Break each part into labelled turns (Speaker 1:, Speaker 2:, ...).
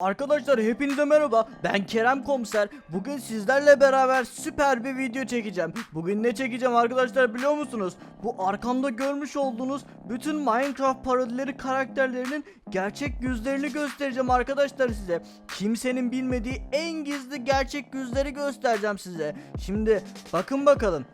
Speaker 1: Arkadaşlar hepinize merhaba. Ben Kerem Komiser. Bugün sizlerle beraber süper bir video çekeceğim. Bugün ne çekeceğim arkadaşlar biliyor musunuz? Bu arkamda görmüş olduğunuz bütün Minecraft parodileri karakterlerinin gerçek yüzlerini göstereceğim arkadaşlar size. Kimsenin bilmediği en gizli gerçek yüzleri göstereceğim size. Şimdi bakın bakalım.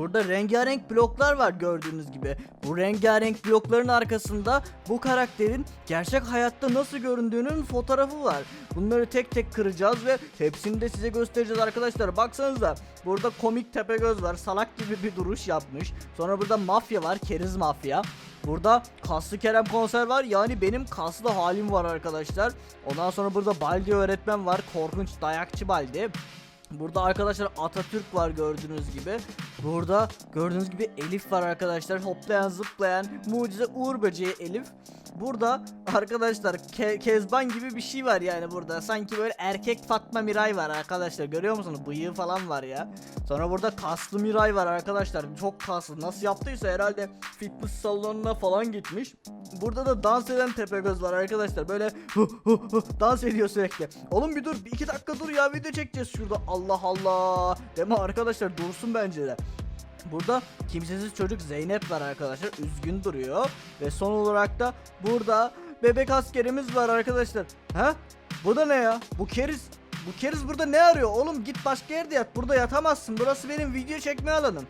Speaker 1: Burada rengarenk bloklar var gördüğünüz gibi. Bu rengarenk blokların arkasında bu karakterin gerçek hayatta nasıl göründüğünün fotoğrafı var. Bunları tek tek kıracağız ve hepsini de size göstereceğiz arkadaşlar. Baksanıza burada komik Tepegöz var. Salak gibi bir duruş yapmış. Sonra burada mafya var. Keriz mafya. Burada kaslı Kerem konser var. Yani benim kaslı halim var arkadaşlar. Ondan sonra burada Baldi öğretmen var. Korkunç dayakçı Baldi. Burada arkadaşlar Atatürk var gördüğünüz gibi. Burada gördüğünüz gibi Elif var arkadaşlar. Hoplayan zıplayan mucize Uğur böceği Elif. Burada arkadaşlar Ke- Kezban gibi bir şey var yani burada. Sanki böyle erkek Fatma Miray var arkadaşlar. Görüyor musunuz? Bıyığı falan var ya. Sonra burada kaslı Miray var arkadaşlar. Çok kaslı. Nasıl yaptıysa herhalde fitness salonuna falan gitmiş. Burada da dans eden Tepegöz var arkadaşlar. Böyle hu hu hu dans ediyor sürekli. Oğlum bir dur. bir iki dakika dur ya video çekeceğiz şurada. Allah Allah. Deme arkadaşlar dursun bence de. Burada kimsesiz çocuk Zeynep var arkadaşlar. Üzgün duruyor. Ve son olarak da burada bebek askerimiz var arkadaşlar. Ha? Bu da ne ya? Bu keriz. Bu keriz burada ne arıyor? Oğlum git başka yerde yat. Burada yatamazsın. Burası benim video çekme alanım.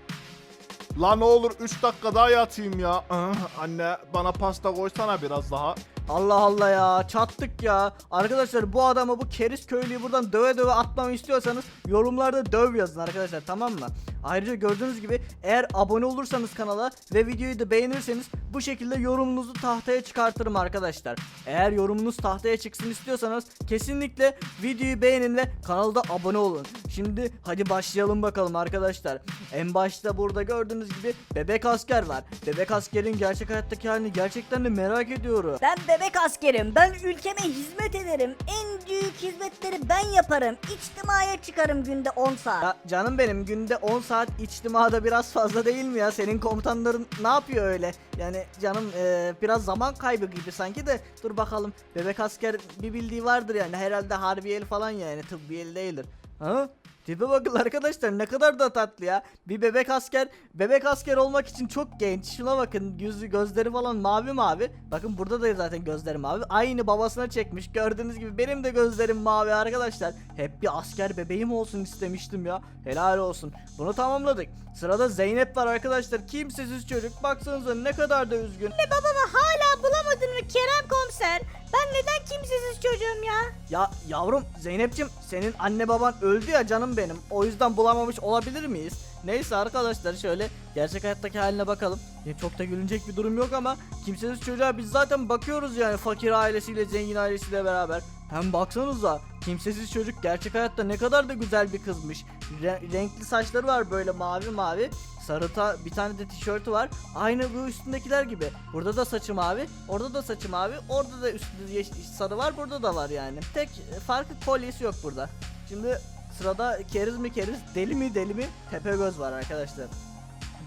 Speaker 2: La ne olur 3 dakika daha yatayım ya. Ah, Anne bana pasta koysana biraz daha.
Speaker 1: Allah Allah ya çattık ya. Arkadaşlar bu adamı bu keriz köylüyü buradan döve döve atmamı istiyorsanız yorumlarda döv yazın arkadaşlar tamam mı? Ayrıca gördüğünüz gibi eğer abone olursanız kanala ve videoyu da beğenirseniz bu şekilde yorumunuzu tahtaya çıkartırım arkadaşlar. Eğer yorumunuz tahtaya çıksın istiyorsanız kesinlikle videoyu beğenin ve kanalda abone olun. Şimdi hadi başlayalım bakalım arkadaşlar. En başta burada gördüğünüz gibi bebek asker var. Bebek askerin gerçek hayattaki halini gerçekten de merak ediyorum.
Speaker 3: Ben bebek askerim. Ben ülkeme hizmet ederim. En büyük hizmetleri ben yaparım. İçtimaya çıkarım günde 10 saat.
Speaker 1: Ya canım benim günde 10 saat içtimada biraz fazla değil mi ya? Senin komutanların ne yapıyor öyle? Yani canım e, biraz zaman kaybı gibi sanki de dur bakalım. Bebek asker bir bildiği vardır yani herhalde harbiyeli falan yani tıbbiyeli değildir. Ha? Tipe bakın arkadaşlar ne kadar da tatlı ya. Bir bebek asker, bebek asker olmak için çok genç. Şuna bakın yüzü gözleri falan mavi mavi. Bakın burada da zaten gözleri mavi. Aynı babasına çekmiş. Gördüğünüz gibi benim de gözlerim mavi arkadaşlar. Hep bir asker bebeğim olsun istemiştim ya. Helal olsun. Bunu tamamladık. Sırada Zeynep var arkadaşlar. Kimsesiz çocuk. Baksanıza ne kadar da üzgün.
Speaker 3: Babamı hala bulamadın mı Kerem komiser? Ben neden kimsesiz çocuğum ya?
Speaker 1: Ya yavrum Zeynep'cim senin anne baban öldü ya canım benim. O yüzden bulamamış olabilir miyiz? Neyse arkadaşlar şöyle gerçek hayattaki haline bakalım. Ya çok da gülünecek bir durum yok ama kimsesiz çocuğa biz zaten bakıyoruz yani fakir ailesiyle zengin ailesiyle beraber. Hem baksanıza kimsesiz çocuk gerçek hayatta ne kadar da güzel bir kızmış. Re- renkli saçları var böyle mavi mavi. Sarı ta bir tane de tişörtü var. Aynı bu üstündekiler gibi. Burada da saçı mavi, orada da saçı mavi, orada da üstünde sarı var, burada da var yani. Tek farkı kolyesi yok burada. Şimdi sırada keriz mi keriz, deli mi deli mi Tepegöz var arkadaşlar.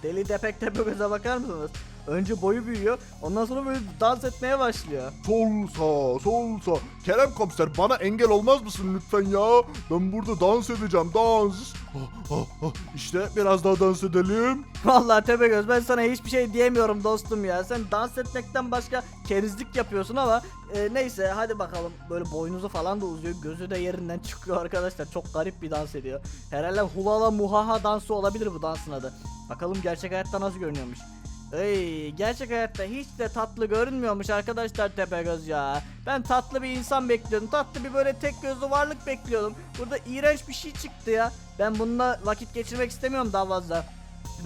Speaker 1: Deli depek Tepegöz'e bakar mısınız? Önce boyu büyüyor, ondan sonra böyle dans etmeye başlıyor.
Speaker 2: Sol sağ sol sağ. Kerem komiser bana engel olmaz mısın lütfen ya? Ben burada dans edeceğim dans. Ah, ah, ah. İşte biraz daha dans edelim.
Speaker 1: Vallahi Tepegöz ben sana hiçbir şey diyemiyorum dostum ya. Sen dans etmekten başka kerizlik yapıyorsun ama e, neyse hadi bakalım. Böyle boynuzu falan da uzuyor. Gözü de yerinden çıkıyor arkadaşlar. Çok garip bir dans ediyor. Herhalde hulala muhaha dansı olabilir bu dansın adı. Bakalım gerçek hayatta nasıl görünüyormuş. Ey, gerçek hayatta hiç de tatlı görünmüyormuş arkadaşlar Tepegöz ya. Ben tatlı bir insan bekliyordum. Tatlı bir böyle tek gözlü varlık bekliyordum. Burada iğrenç bir şey çıktı ya. Ben bununla vakit geçirmek istemiyorum daha fazla.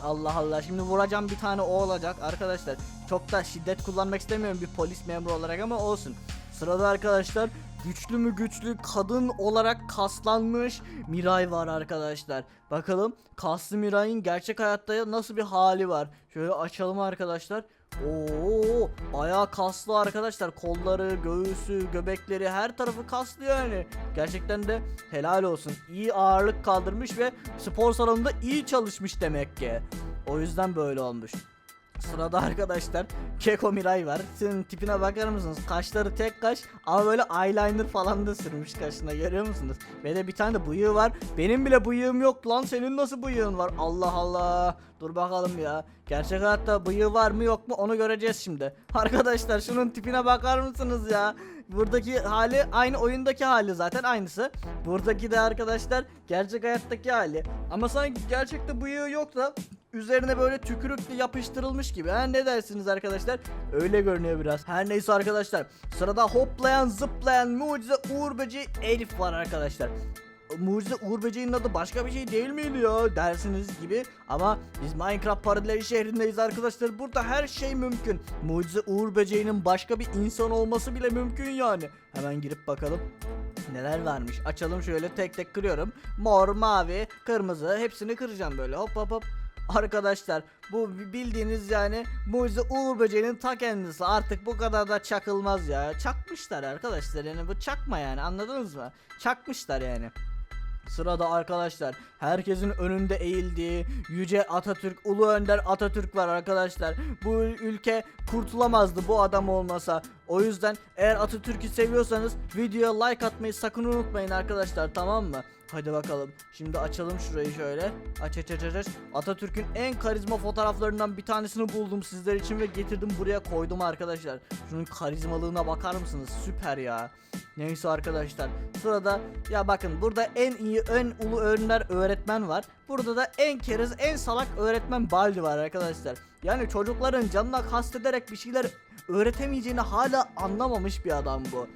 Speaker 1: Allah Allah şimdi vuracağım bir tane o olacak arkadaşlar. Çok da şiddet kullanmak istemiyorum bir polis memuru olarak ama olsun. Sırada arkadaşlar güçlü mü güçlü kadın olarak kaslanmış Miray var arkadaşlar. Bakalım kaslı Miray'ın gerçek hayatta nasıl bir hali var. Şöyle açalım arkadaşlar. Oo, bayağı kaslı arkadaşlar. Kolları, göğüsü, göbekleri her tarafı kaslı yani. Gerçekten de helal olsun. İyi ağırlık kaldırmış ve spor salonunda iyi çalışmış demek ki. O yüzden böyle olmuş. Sırada arkadaşlar Keko Miray var. Senin tipine bakar mısınız? Kaşları tek kaş ama böyle eyeliner falan da sürmüş kaşına görüyor musunuz? Ve de bir tane de bıyığı var. Benim bile bıyığım yok lan. Senin nasıl bıyığın var? Allah Allah. Dur bakalım ya. Gerçek hayatta bıyığı var mı yok mu onu göreceğiz şimdi. Arkadaşlar şunun tipine bakar mısınız ya? Buradaki hali aynı oyundaki hali zaten aynısı. Buradaki de arkadaşlar gerçek hayattaki hali. Ama sanki gerçekte bıyığı yok da üzerine böyle tükürükle yapıştırılmış gibi. Ha ne dersiniz arkadaşlar? Öyle görünüyor biraz. Her neyse arkadaşlar. Sırada hoplayan zıplayan mucize Uğur Böceği Elif var arkadaşlar. Mucize Uğur Böceği'nin adı başka bir şey değil miydi ya dersiniz gibi ama biz Minecraft paralel şehrindeyiz arkadaşlar burada her şey mümkün Mucize Uğur Böceği'nin başka bir insan olması bile mümkün yani Hemen girip bakalım Neler varmış açalım şöyle tek tek kırıyorum Mor, mavi, kırmızı hepsini kıracağım böyle hop hop hop Arkadaşlar bu bildiğiniz yani Mucize Uğur Böceği'nin ta kendisi artık bu kadar da çakılmaz ya Çakmışlar arkadaşlar yani bu çakma yani anladınız mı? Çakmışlar yani Sırada arkadaşlar herkesin önünde eğildiği Yüce Atatürk, Ulu Önder Atatürk var arkadaşlar. Bu ülke kurtulamazdı bu adam olmasa. O yüzden eğer Atatürk'ü seviyorsanız videoya like atmayı sakın unutmayın arkadaşlar tamam mı? Hadi bakalım. Şimdi açalım şurayı şöyle. Aç aç aç aç. Atatürk'ün en karizma fotoğraflarından bir tanesini buldum sizler için ve getirdim buraya koydum arkadaşlar. Şunun karizmalığına bakar mısınız? Süper ya. Neyse arkadaşlar. Sırada ya bakın burada en iyi en ulu önder öğretmen var. Burada da en keriz en salak öğretmen Baldi var arkadaşlar. Yani çocukların canına kastederek bir şeyler öğretemeyeceğini hala anlamamış bir adam bu.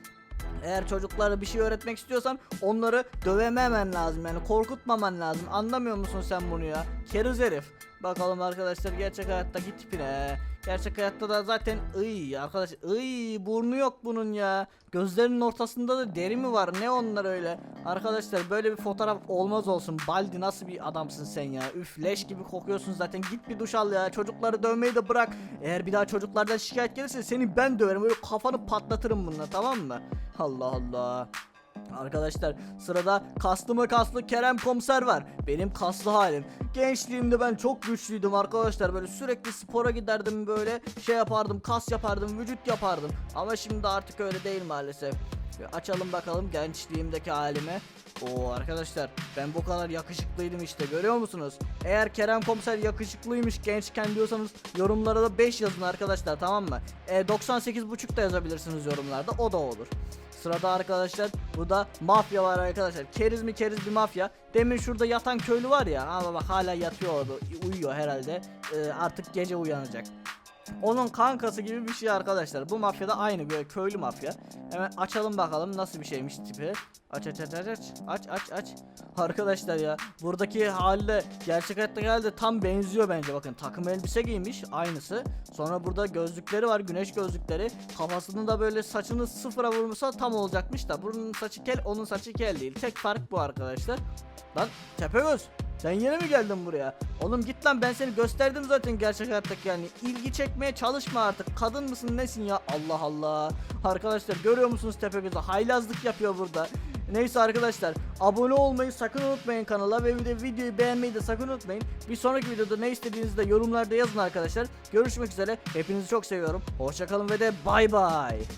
Speaker 1: Eğer çocuklara bir şey öğretmek istiyorsan onları dövememen lazım yani korkutmaman lazım. Anlamıyor musun sen bunu ya? Keriz herif. Bakalım arkadaşlar gerçek hayattaki tipine. Gerçek hayatta da zaten ıy arkadaş ıy burnu yok bunun ya. Gözlerinin ortasında da deri mi var? Ne onlar öyle? Arkadaşlar böyle bir fotoğraf olmaz olsun. Baldi nasıl bir adamsın sen ya? Üf leş gibi kokuyorsun zaten. Git bir duş al ya. Çocukları dövmeyi de bırak. Eğer bir daha çocuklardan şikayet gelirse seni ben döverim. Böyle kafanı patlatırım bununla tamam mı? Allah Allah. Arkadaşlar sırada kaslı mı kaslı Kerem komiser var. Benim kaslı halim. Gençliğimde ben çok güçlüydüm arkadaşlar. Böyle sürekli spora giderdim böyle şey yapardım kas yapardım vücut yapardım. Ama şimdi artık öyle değil maalesef. Açalım bakalım gençliğimdeki halime. Oo arkadaşlar ben bu kadar yakışıklıydım işte görüyor musunuz? Eğer Kerem komiser yakışıklıymış gençken diyorsanız yorumlara da 5 yazın arkadaşlar tamam mı? E, 98.5 da yazabilirsiniz yorumlarda o da olur. Sırada arkadaşlar bu da mafya var arkadaşlar. Keriz mi keriz bir mafya. Demin şurada yatan köylü var ya ama bak hala yatıyor orada uyuyor herhalde. Ee, artık gece uyanacak. Onun kankası gibi bir şey arkadaşlar. Bu mafya da aynı böyle köylü mafya. Hemen açalım bakalım nasıl bir şeymiş tipi. Aç aç aç aç aç aç aç aç. Arkadaşlar ya buradaki halde gerçek hayattaki halde tam benziyor bence. Bakın takım elbise giymiş aynısı. Sonra burada gözlükleri var güneş gözlükleri. Kafasını da böyle saçını sıfıra vurmuşsa tam olacakmış da. Bunun saçı kel onun saçı kel değil. Tek fark bu arkadaşlar. Lan Tepegöz sen yine mi geldin buraya? Oğlum git lan ben seni gösterdim zaten gerçek hayattaki yani. İlgi çekmeye çalışma artık. Kadın mısın nesin ya? Allah Allah. Arkadaşlar görüyor musunuz Tepegöz'ü? Haylazlık yapıyor burada. Neyse arkadaşlar abone olmayı sakın unutmayın kanala ve bir de videoyu beğenmeyi de sakın unutmayın. Bir sonraki videoda ne istediğinizi de yorumlarda yazın arkadaşlar. Görüşmek üzere. Hepinizi çok seviyorum. Hoşçakalın ve de bay bay.